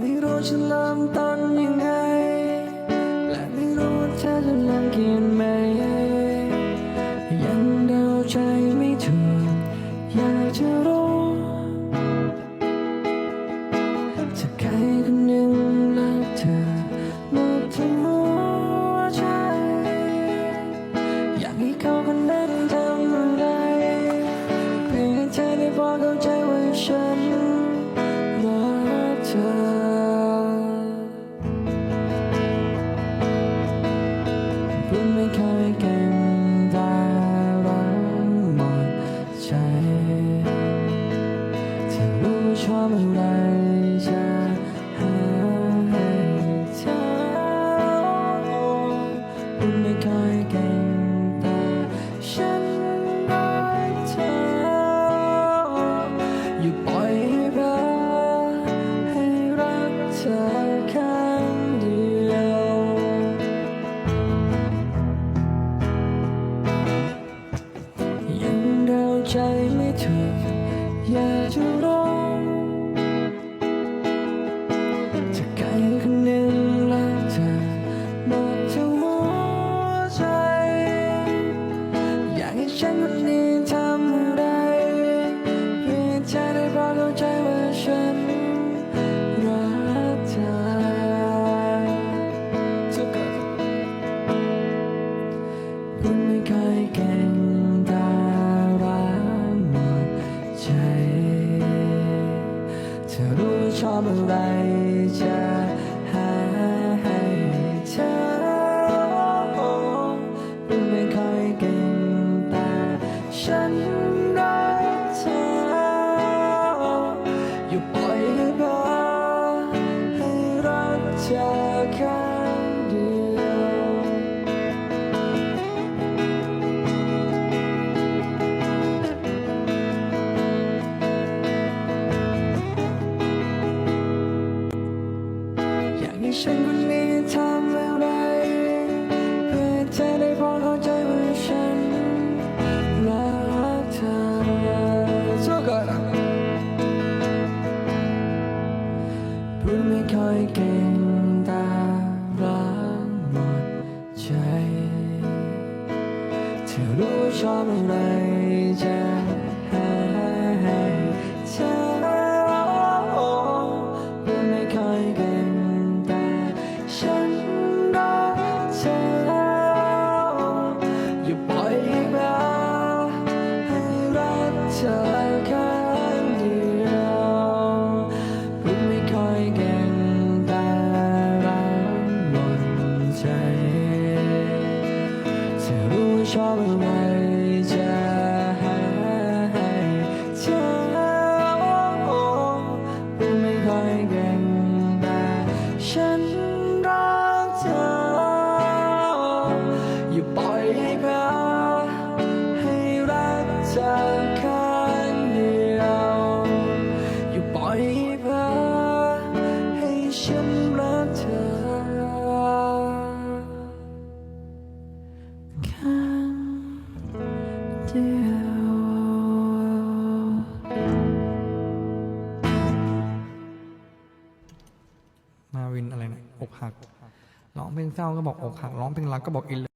ไม่รู้จะเริ่มต้นยังไง และไม่รู้ว่าเธอจะรังเกียจไหม ยังเดาใจไม่ถูก อยากจะรู้จะใครคนหนึ่งรักเธอหมดทั้งหัวใจ อยากให้เขาคนนั้นทำอะไรเพื่อให้เธอได้พอเข้าใจว่าฉันรักเธอ ยเก่งแต่ฉันรักเธอ อยู่ปล่อยให้เพ้อให้รักเธอข้างเดียว ยังเดาใจไม่ถูกอยากจะรู้จะ เพื่อให้เธอได้พอเข้าใจว่าฉันรักเธอทุกคนพูดไม่ค่อยเก่งแต่รักหมดใจเธอรู้ว่าชอบอะไรจ วันนี้ทำอะไรเพื่อให้เธอได้พอเข้าใจว่าฉันรักเธอสู้กันนพูดไม่ค่อยเก่งแต่รักหมดใจ เธอรู้ชอบอะไรจ ฉันรักเธอข้งเดียวมาวินอะไรนะอกหักร้องเพลงเศร้าก็บอกอกหักร้องเพลงรักก็บอกอิน